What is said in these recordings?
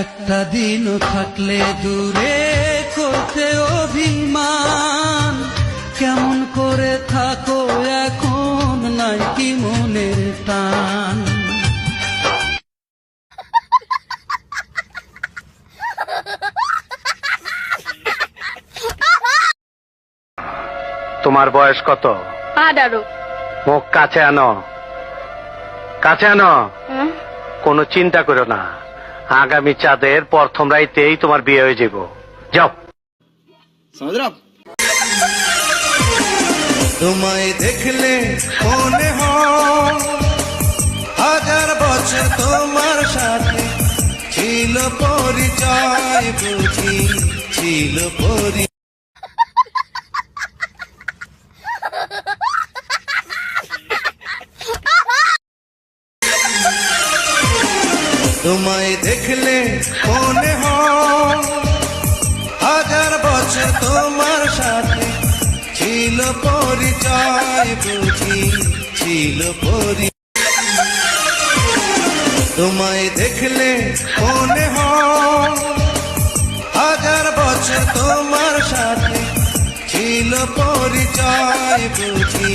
একটা দিনও থাকলে দূরে করতে অভিমান। কেমন করে থাকো এখন নাই কি মনের টান? তোমার বয়স কত? আঠারো। মুখ কাছে আনো। কাছে আনো। কোনো চিন্তা করো না। আগামী চাঁদের প্রথম রাইতেই তোমার বিয়ে হয়ে যাব। যাও। তোমায় দেখলে মনে হাজার বছর তোমার সাথে ছিল পরিচয় বুঝি ছিল পরি তোমায় দেখলে মনে হাজার বছর তোমার সাথে ছিল পরিচয়, বুঝি ছিল পরি তোমায় দেখলে মনে হাজার বছর তোমার সাথে ছিল পরিচয়, বুঝি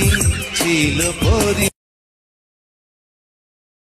ছিল পরি